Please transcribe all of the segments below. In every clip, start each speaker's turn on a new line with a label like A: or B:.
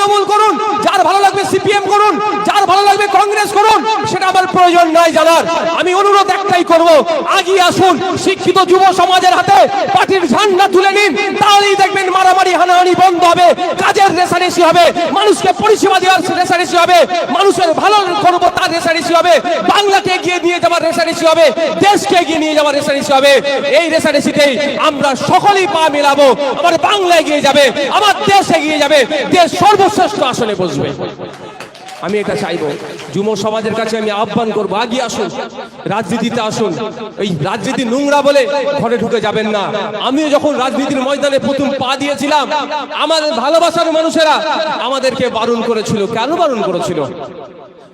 A: তৃণমূল করুন, যার ভালো লাগবে সিপিএম করুন, যার ভালো লাগবে কংগ্রেস করুন, সেটা আমার প্রয়োজন নাই জানার। আমি অনুরোধ একটাই করব, আজই আসুন, শিক্ষিত যুব সমাজের হাতে পার্টির ঝান্ডা তুলে নিন, তাহলেই দেখবেন মারামারি, হানাহানি বন্ধ হবে, কাজের রেশারেশি হবে, মানুষকে পরিষেবা দেওয়ার রেশারেশি হবে, মানুষের ভালো করব তার রেশারেশি হবে, বাংলাকে এগিয়ে যাওয়ার রেশারেশি হবে, দেশকে এগিয়ে নিয়ে যাওয়ার রেশারেশি হবে। এই রেশারেশিতেই আমরা সকলেই পা আমার বাংলা এগিয়ে যাবে, আমার দেশ এগিয়ে যাবে, দেশ সর্বশ্রেষ্ঠ বসবে। আমি এটা চাইব, যুব সমাজের কাছে আমি আহ্বান করব, আগিয়ে আসুন, রাজনীতিতে আসুন। এই রাজনীতি নোংরা বলে ঘরে ঢুকে যাবেন না। আমিও যখন রাজনীতির ময়দানে প্রথম পা দিয়েছিলাম, আমাদের ভালোবাসার মানুষেরা আমাদেরকে বারণ করেছিল। কেন বারণ করেছিল?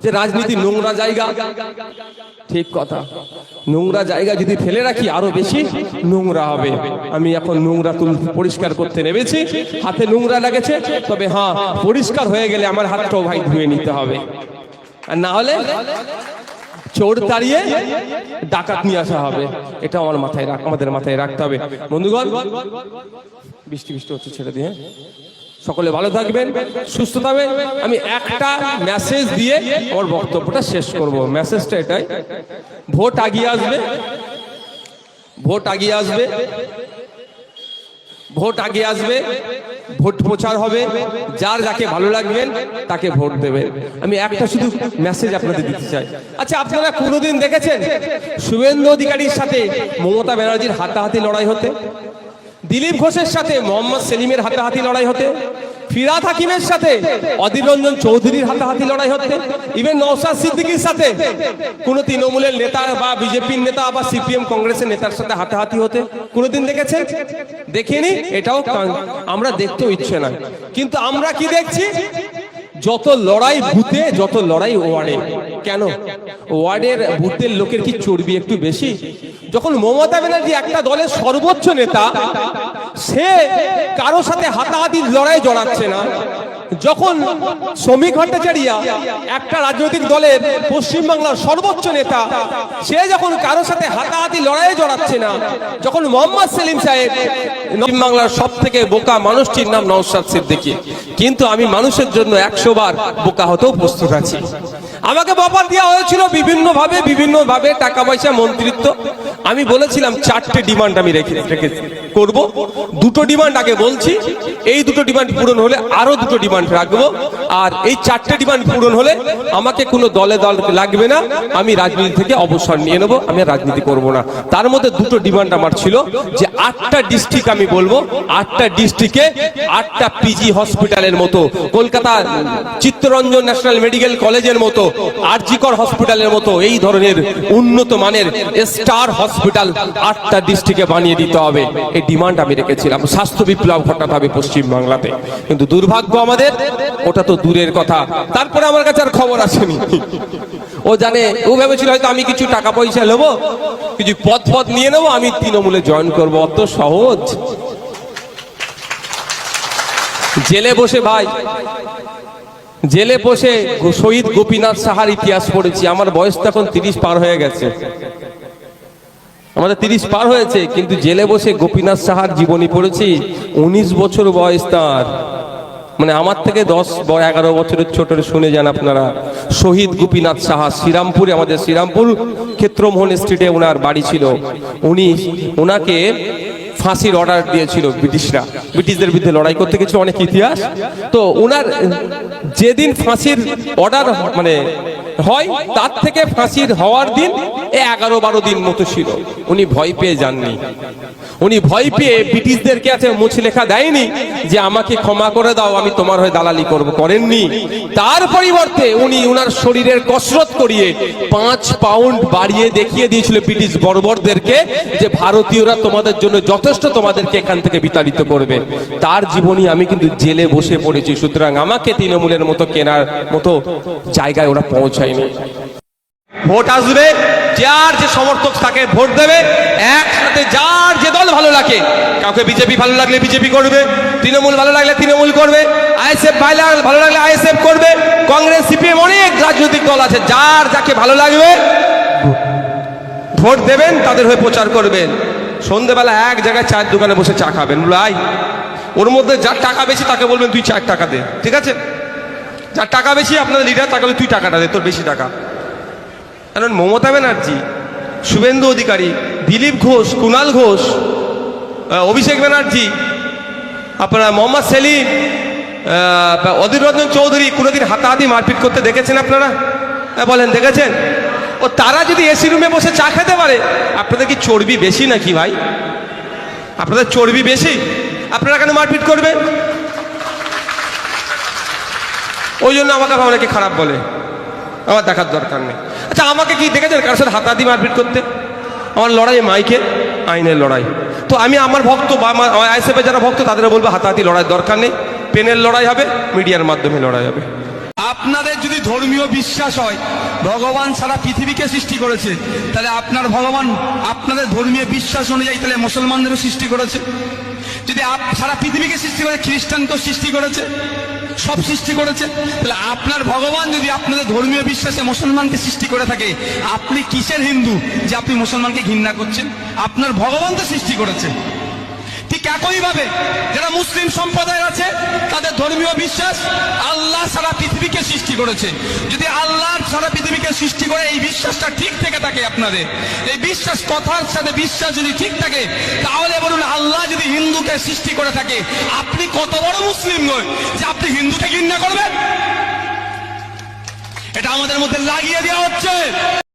A: যে রাজনীতি নোংরা জায়গা। ঠিক কথা। নোংরা জায়গা যদি ফেলে রাখি আরও বেশি নোংরা হবে। আমি এখন নোংরা তুল পরিষ্কার করতে নেমেছি। হাতে নোংরা লেগেছে, তবে হ্যাঁ পরিষ্কার হয়ে গেলে আমার হাতটাও ভাই ধুয়ে নিতে হবে। আর না হলে চোর তাড়িয়ে ডাকাত নিয়ে আসা হবে। এটা আমার মাথায় আমাদের মাথায় রাখতে হবে। বন্ধুগণ, বৃষ্টি বৃষ্টি হচ্ছে ছেড়ে দিয়ে? সকলে ভালো থাকবেন, সুস্থ থাকবেন। আমি একটা মেসেজ দিয়ে আমার বক্তব্যটা শেষ করব। মেসেজটা এটাই। ভোট আগিয়ে আসবে। ভোট আগিয়ে আসবে। ভোট আগে আসবে। ভোট প্রচার হবে। যার যাকে ভালো লাগবেন তাকে ভোট দেবেন আমি একটা শুধু মেসেজ আপনাদের দিতে চাই। আচ্ছা আপনারা কোনোদিন দেখেছেন? শুভেন্দু অধিকারীর সাথে মমতা ব্যানার্জির হাতাহাতি লড়াই হতে? দিলীপ ঘোষের সাথে মোহাম্মদ সেলিমের হাতাহাতি লড়াই হতে, ফিরাদ হাকিমের সাথে অধীর রঞ্জন চৌধুরীর হাতাহাতি লড়াই হতে ইভেন নৌসাদ সিদ্দিকির সাথে কোনো তৃণমূলের নেতা বা বিজেপির নেতা বা সিপিএম কংগ্রেসের নেতার সাথে হাতাহাতি হতে কোনোদিন দেখেছেন? দেখিনি? এটাও আমরা দেখতেও ইচ্ছে না কিন্তু আমরা কি দেখছি? যত লড়াই ভূতে, যত লড়াই ওয়ার্ডে। কেন? ওয়ার্ডের ভূতের লোকের কি চর্বি একটু বেশি? যখন মমতা ব্যানার্জি একটা দলের সর্বোচ্চ নেতা, সে কারও সাথে হাতাহাতি লড়াই জড়াচ্ছে না। যখন শ্রমিক ভট্টাচার্যা একটা রাজনৈতিক দলের পশ্চিমবাংলার সর্বোচ্চ নেতা, সে যখন কারও সাথে হাতাহাতি লড়াই জড়াচ্ছে না, যখন মোহাম্মদ সেলিম সাহেব পশ্চিমবাংলার সব থেকে বোকা মানুষটির নাম নওশাদ সিদ্দিকী, কিন্তু আমি মানুষের জন্য একশো বার বোকা হতেও প্রস্তুত আছি। আমাকে বপার দেওয়া হয়েছিল বিভিন্নভাবে বিভিন্নভাবে টাকা পয়সা, মন্ত্রিত্ব আমি বলেছিলাম চারটে ডিমান্ড আমি রেখে রেখে করব। দুটো ডিমান্ড আগে বলছি। এই দুটো ডিমান্ড পূরণ হলে আরও দুটো ডিমান্ড রাখব। আর এই চারটে ডিমান্ড পূরণ হলে আমাকে কোনো দলে দল লাগবে না। আমি রাজনীতি থেকে অবসর নিয়ে নেব। আমি রাজনীতি করব না। তার মধ্যে দুটো ডিমান্ড আমার ছিল যে আটটা ডিস্ট্রিক্ট আমি বলব। আটটা ডিস্ট্রিক্টে আটটা পিজি হসপিটালের মতো, কলকাতা চিত্তরঞ্জন ন্যাশনাল মেডিকেল কলেজের মতো, আরজিকর হসপিটালের মতো, এই ধরনের উন্নত মানের স্টার হসপিটাল আটটা ডিস্ট্রিক্টে বানিয়ে দিতে হবে। এই ডিমান্ড আমি রেখেছিলাম। স্বাস্থ্য বিপ্লব ঘটাতে হবে পশ্চিম বাংলাতে কিন্তু দুর্ভাগ্য আমাদের, ওটা তো দূরের কথা। তারপরে আমার কাছে আর খবর আসেনি। ও জানে, ও ভেবেছিল হয়তো আমি কিছু টাকা পয়সা নেব, কিছু পদ পদ নিয়ে নেব, আমি তৃণমূলে জয়েন করব। অত সহজ। জেলে বসে ভাই, জেলে বসে শহীদ গোপীনাথ সাহার ইতিহাস পড়েছি। আমার বয়স তো এখন তিরিশ পার হয়ে গেছে। আমাদের তিরিশ পার হয়েছে, কিন্তু জেলে বসে গোপীনাথ সাহার জীবনী পড়েছি, উনিশ বছর বয়স তার। মানে আমার থেকে দশ এগারো বছরের ছোট শুনে যান আপনারা। শহীদ গোপীনাথ সাহা শ্রীরামপুরে, আমাদের শ্রীরামপুর ক্ষেত্রমোহন স্ট্রিটে ওনার বাড়ি ছিল। উনি ওনাকে ফাঁসির অর্ডার দিয়েছিল ব্রিটিশরা। ব্রিটিশদের বিরুদ্ধে লড়াই করতে গেছিল, অনেক ইতিহাস। তো ওনার যেদিন ফাঁসির অর্ডার মানে হয়, তার থেকে ফাঁসির হওয়ার দিন এ এগারো বারো দিন মতো ছিল। উনি ভয় পেয়ে যাননি। উনি ভয় পেয়ে ব্রিটিশদেরকে আছে মুছ লেখা দেয়নি যে আমাকে ক্ষমা করে দাও, আমি তোমার হয়ে দালালি করব। করেননি। তার পরিবর্তে উনি উনার শরীরের কসরত করিয়ে পাঁচ পাউন্ড বাড়িয়ে দেখিয়ে দিয়েছিল ব্রিটিশ বর্বরদেরকে যে ভারতীয়রা তোমাদের জন্য যথেষ্ট তোমাদেরকে এখান থেকে বিতাড়িত করবে। তার জীবনী আমি কিন্তু জেলে বসে পড়েছি। সুতরাং আমাকে তৃণমূলের মতো কেনার মতো জায়গায় ওরা পৌঁছায়নি। ভোট আসবে, যার যে সমর্থক তাকে ভোট দেবে, একসাথে যার যে দল ভালো লাগে, কাউকে বিজেপি ভালো লাগলে বিজেপি করবে, তৃণমূল ভালো লাগলে তৃণমূল করবে, আইএসএফ ভালো লাগলে আইএসএফ করবে, কংগ্রেস, সিপিএম অনেক রাজনৈতিক দল আছে, যার যাকে ভালো লাগবে, ভোট দেবেন, তাদের হয়ে প্রচার করবেন। সন্ধেবেলা এক জায়গায় চায়ের দোকানে বসে চা খাবেন বলে আই, ওর মধ্যে যার টাকা বেশি, তাকে বলবেন, তুই চার টাকা দে। ঠিক আছে? যার টাকা বেশি, আপনাদের লিডার তাকে তুই টাকাটা দে, তোর বেশি টাকা। কারণ মমতা ব্যানার্জি শুভেন্দু অধিকারী দিলীপ ঘোষ কুণাল ঘোষ অভিষেক ব্যানার্জি আপনারা মোহাম্মদ সেলিম অধীর রঞ্জন চৌধুরী কোনোদিন হাতাহাতি মারপিট করতে দেখেছেন আপনারা? হ্যাঁ, বলেন দেখেছেন? ও তারা যদি এসি রুমে বসে চা খেতে পারে আপনাদের কি চর্বি বেশি নাকি ভাই? আপনাদের চর্বি বেশি? আপনারা কেন মারপিট করবেন? ওই জন্য আমাকে অনেকে খারাপ বলে? আমার দেখার দরকার নেই। আচ্ছা আমাকে কি দেখেছেন? কারোর সাথে হাতাহাতি মারপিট করতে? আমার লড়াই মাইকে, আইনের লড়াই। তো আমি আমার ভক্ত বা আমার আইএসএফের যারা ভক্ত তাদের বলব হাতাহাতি লড়াই দরকার নেই। পেনের লড়াই হবে, মিডিয়ার মাধ্যমে লড়াই হবে।
B: আপনাদের যদি ধর্মীয় বিশ্বাস হয়, ভগবান সারা পৃথিবীকে সৃষ্টি করেছে, তাহলে আপনার ভগবান আপনাদের ধর্মীয় বিশ্বাস অনুযায়ী তাহলে মুসলমানদেরও সৃষ্টি করেছে। যদি সারা পৃথিবীকে সৃষ্টি করে, খ্রিস্টানকেও সৃষ্টি করেছে সব সৃষ্টি করেছে। তাহলে আপনার ভগবান যদি আপনাদের ধর্মীয় বিশ্বাসে মুসলমানকে সৃষ্টি করে থাকে, আপনি কিসের হিন্দু যে আপনি মুসলমানকে ঘৃণা করছেন? আপনার ভগবান তো সৃষ্টি করেছে। একইভাবে যারা মুসলিম সম্প্রদায় আছে, তাদের ধর্মীয় বিশ্বাস আল্লাহ সারা পৃথিবীকে সৃষ্টি করেছে। যদি আল্লাহ সারা পৃথিবীকে সৃষ্টি করে, এই বিশ্বাসটা ঠিক থেকে থাকে আপনাদের। এই বিশ্বাস কথার সাথে বিশ্বাস যদি ঠিক থাকে, তাহলে বলুন আল্লাহ যদি হিন্দুকে সৃষ্টি করে থাকে, আপনি কত বড় মুসলিম নয় যে আপনি হিন্দুকে ঘৃণা করবেন? এটা আমাদের মধ্যে লাগিয়ে দেওয়া হচ্ছে।